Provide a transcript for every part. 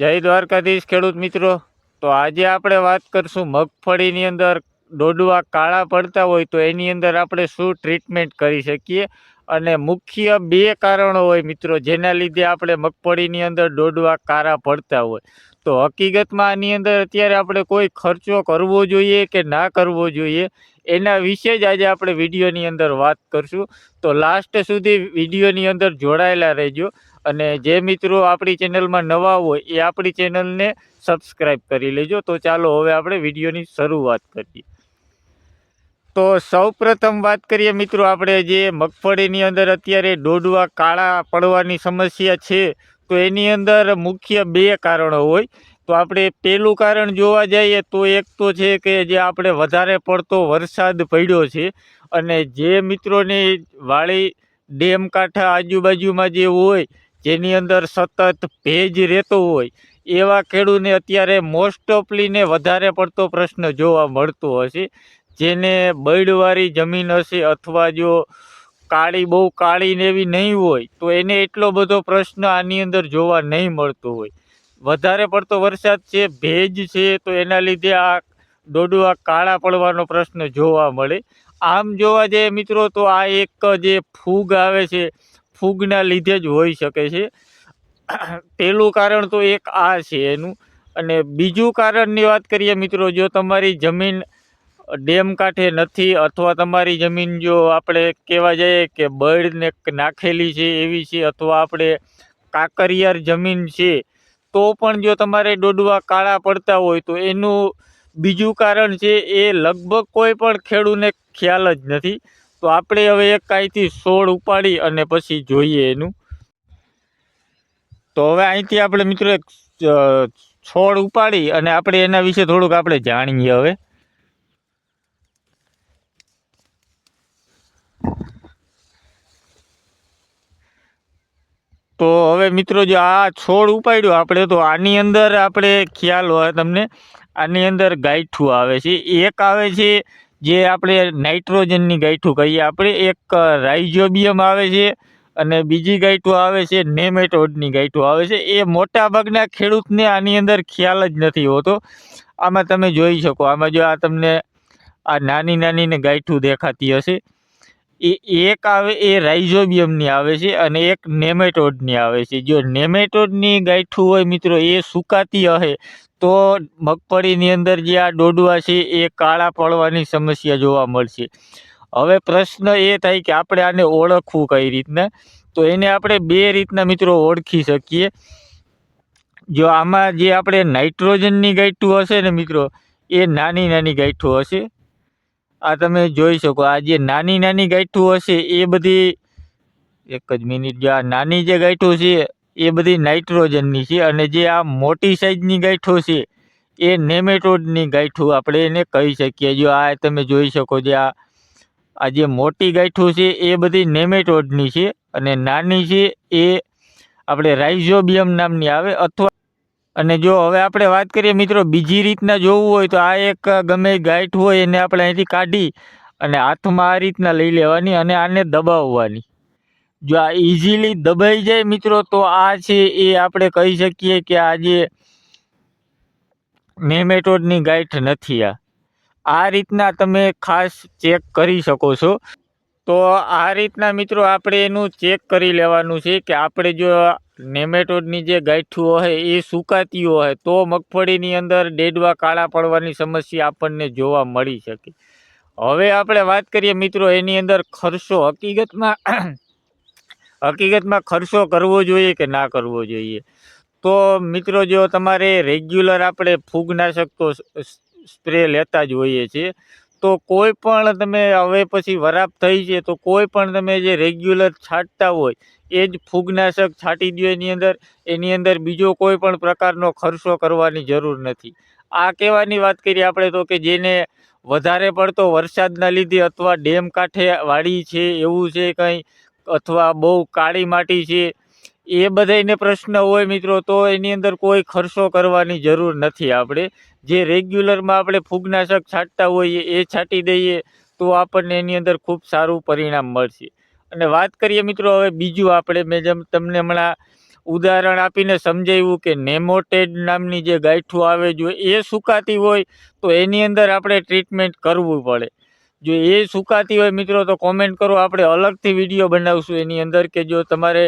જય દ્વારકાધીશ ખેડૂત મિત્રો. તો આજે આપણે વાત કરશું મગફળીની અંદર ડોડવા કાળા પડતા હોય તો એની અંદર આપણે શું ટ્રીટમેન્ટ કરી શકીએ? અને મુખ્ય બે કારણો હોય મિત્રો, જેના લીધે આપણે મગફળીની અંદર ડોડવા કાળા પડતા હોય. તો હકીકતમાં આની અંદર અત્યારે આપણે કોઈ ખર્ચો કરવો જોઈએ કે ના કરવો જોઈએ, એના વિશે જ આજે આપણે વિડીયોની અંદર વાત કરશું. તો લાસ્ટ સુધી વિડીયોની અંદર જોડાયેલા રહેજો. અને જે મિત્રો આપણી ચેનલમાં નવા હોય એ આપણી ચેનલને સબસ્ક્રાઈબ કરી લેજો. તો ચાલો હવે આપણે વિડીયોની શરૂઆત કરીએ. તો સૌપ્રથમ વાત કરીએ મિત્રો, આપણે જે મગફળીની અંદર અત્યારે ડોડવા કાળા પડવાની સમસ્યા છે, તો એની અંદર મુખ્ય બે કારણો હોય. તો આપણે પહેલું કારણ જોવા જઈએ તો એક તો છે કે જે આપણે વધારે પડતો વરસાદ પડ્યો છે અને જે મિત્રોની વાળી ડેમ કાંઠા આજુબાજુમાં જે હોય જેની અંદર સતત ભેજ રહેતો હોય, એવા ખેડૂતને અત્યારે મોસ્ટ ઓફલીને વધારે પડતો પ્રશ્ન જોવા મળતો હશે. જેને બળવાળી જમીન હશે અથવા જો કાળી, બહુ કાળી ને એવી નહીં હોય, તો એને એટલો બધો પ્રશ્ન આની અંદર જોવા નહીં મળતો હોય. વધારે પડતો વરસાદ છે, ભેજ છે, તો એના લીધે આ દોડવા કાળા પડવાનો પ્રશ્ન જોવા મળે. આમ જોવા જઈએ મિત્રો, તો આ એક જે ફૂગ આવે છે ફૂગના લીધે જ હોઈ શકે છે. પહેલું કારણ તો એક આ છે એનું. અને બીજું કારણની વાત કરીએ મિત્રો, જો તમારી જમીન ડેમ કાંઠે નથી અથવા તમારી જમીન જો આપણે કહેવા જઈએ કે બળને નાખેલી છે એવી છે અથવા આપણે કાંકરિયાર જમીન છે, તો પણ જો તમારે ડોડવા કાળા પડતા હોય તો એનું બીજું કારણ છે એ લગભગ કોઈ પણ ખેડૂને ખ્યાલ જ નથી. તો આપણે હવે એક અહીંથી છોડ ઉપાડી અને પછી જોઈએ એનું. તો હવે અહીંથી આપણે મિત્રો એક છોડ ઉપાડી અને આપણે એના વિશે થોડુંક આપણે જાણીએ હવે. તો હવે મિત્રો જો આ છોડ ઉપાડ્યો આપણે, તો આની અંદર આપણે ખ્યાલ હોય તમને. આની અંદર ગાંઠું આવે છે. એક આવે છે જે આપણે નાઇટ્રોજનની ગાંઠું કહીએ આપણે, એક રાઇઝોબિયમ આવે છે અને બીજી ગાંઠું આવે છે, નેમેટોડની ગાંઠું આવે છે. એ મોટા ભાગના ખેડૂતને આની અંદર ખ્યાલ જ નથી હોતો. આમાં તમે જોઈ શકો, આમાં જો આ તમને આ નાની નાની ને ગાંઠું દેખાતી હશે, એ એક આવે, એ રાઇઝોબિયમની આવે છે અને એક નેમેટોડની આવે છે. જો નેમેટોડની ગાંઠું હોય મિત્રો, એ સુકાતી હશે તો મગફળીની અંદર જે આ ડોડવા છે, એ કાળા પડવાની સમસ્યા જોવા મળશે. હવે પ્રશ્ન એ થાય કે આપણે આને ઓળખવું કઈ રીતના? તો એને આપણે બે રીતના મિત્રો ઓળખી શકીએ. જો આમાં જે આપણે નાઇટ્રોજનની ગાંઠું હશે ને મિત્રો, એ નાની નાની ગાંઠું હશે. આ તમે જોઈ શકો, આ જે નાની નાની ગાંઠું હશે, એ બધી એક જ મિનિટ, જો આ નાની જે ગાંઠું છે એ બધી નાઇટ્રોજનની છે અને જે આ મોટી સાઇઝની ગાંઠો છે, એ નેમેટોડની ગાંઠું આપણે એને કહી શકીએ. જો આ તમે જોઈ શકો જે આ આ જે મોટી ગાંઠું છે, એ બધી નેમેટોડની છે અને નાની છે, એ આપણે રાઇઝોબિયમ નામની આવે અથવા અને જો હવે આપણે વાત કરીએ મિત્રો બીજી રીતના જોવું હોય તો આ એક ગમે ગાંઠ હોય એને આપણે અહીંથી કાઢી અને હાથમાં આ રીતના લઈ લેવાની અને આને દબાવવાની. જો આ ઇઝીલી દબાઈ જાય મિત્રો, તો આ છે એ આપણે કહી શકીએ કે આજે નેમેટોડની ગાંઠ નથી આ. આ રીતના તમે ખાસ ચેક કરી શકો છો. તો આ રીતના મિત્રો આપણે એનું ચેક કરી લેવાનું છે કે આપણે જો નેમેટોડની જે ગાંઠું હોય એ સુકાતી હોય, તો મગફળીની અંદર ડેડવા કાળા પડવાની સમસ્યા આપણને જોવા મળી શકે. હવે આપણે વાત કરીએ મિત્રો, એની અંદર ખર્ચો હકીકતમાં હકીકતમાં ખર્ચો કરવો જોઈએ કે ના કરવો જોઈએ? તો મિત્રો, જો તમારે રેગ્યુલર આપણે ફૂગનાશક તો સ્પ્રે લેતા જ હોઈએ છીએ, તો કોઈ પણ તમે હવે પછી વરાપ થઈ છે, તો કોઈ પણ તમે જે રેગ્યુલર છાંટતા હોય, એ જ ફૂગનાશક છાંટી દો એની અંદર. એની અંદર બીજો કોઈ પણ પ્રકારનો ખર્ચો કરવાની જરૂર નથી. આ કહેવાની વાત કરીએ આપણે તો કે જેને વધારે પડતો વરસાદના લીધે અથવા ડેમ કાંઠે વાડી છે, એવું છે કંઈ અથવા બહુ કાળી માટી છે, એ બધાયને પ્રશ્ન હોય મિત્રો, તો એની અંદર કોઈ ખર્ચો કરવાની જરૂર નથી આપણે. જે રેગ્યુલરમાં આપણે ફૂગનાશક છાંટતા હોઈએ, એ છાંટી દઈએ, તો આપણને એની અંદર ખૂબ સારું પરિણામ મળશે. અને વાત કરીએ મિત્રો, હવે બીજું આપણે, મેં જેમ તમને હમણાં ઉદાહરણ આપીને સમજાવ્યું કે નેમોટેડ નામની જે ગાંઠું આવે જો એ સુકાતી હોય, તો એની અંદર આપણે ટ્રીટમેન્ટ કરવું પડે. જો એ સુકાતી હોય મિત્રો, તો કોમેન્ટ કરો. આપણે અલગથી વીડિયો બનાવશું. એની અંદર કે જો તમારે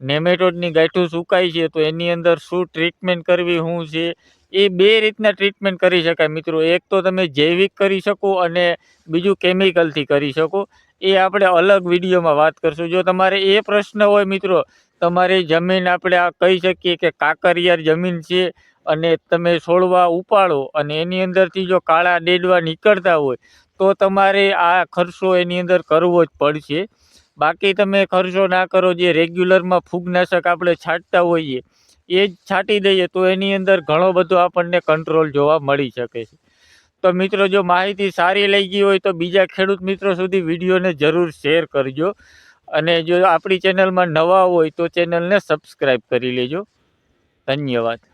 નેમેટોડની ગાંઠું સુકાય છે, તો એની અંદર શું ટ્રીટમેન્ટ કરવી, શું છે, એ બે રીતના ટ્રીટમેન્ટ કરી શકાય મિત્રો. એક તો તમે જૈવિક કરી શકો અને બીજું કેમિકલથી કરી શકો. એ આપણે અલગ વિડીયોમાં વાત કરશું. જો તમારે એ પ્રશ્ન હોય મિત્રો, તમારી જમીન આપણે આ કહી શકીએ કે કાકરિયાર જમીન છે અને તમે છોડવા ઉપાડો અને એની અંદરથી જો કાળા ડેડવા નીકળતા હોય તો તમારે આ ખર્ચો એની અંદર કરવો જ પડશે. બાકી તમે ખર્ચો ના કરો, જે રેગ્યુલરમાં ફૂગનાશક આપણે છાંટતા હોઈએ, એ જ છાંટી દઈએ તો એની અંદર ઘણો બધો આપણને કંટ્રોલ જોવા મળી શકે છે. તો મિત્રો, જો માહિતી સારી લઈ ગઈ હોય તો બીજા ખેડૂત મિત્રો સુધી વિડીયોને જરૂર શેર કરજો. અને જો આપણી ચેનલમાં નવા હોય તો ચેનલને સબસ્ક્રાઈબ કરી લેજો. ધન્યવાદ.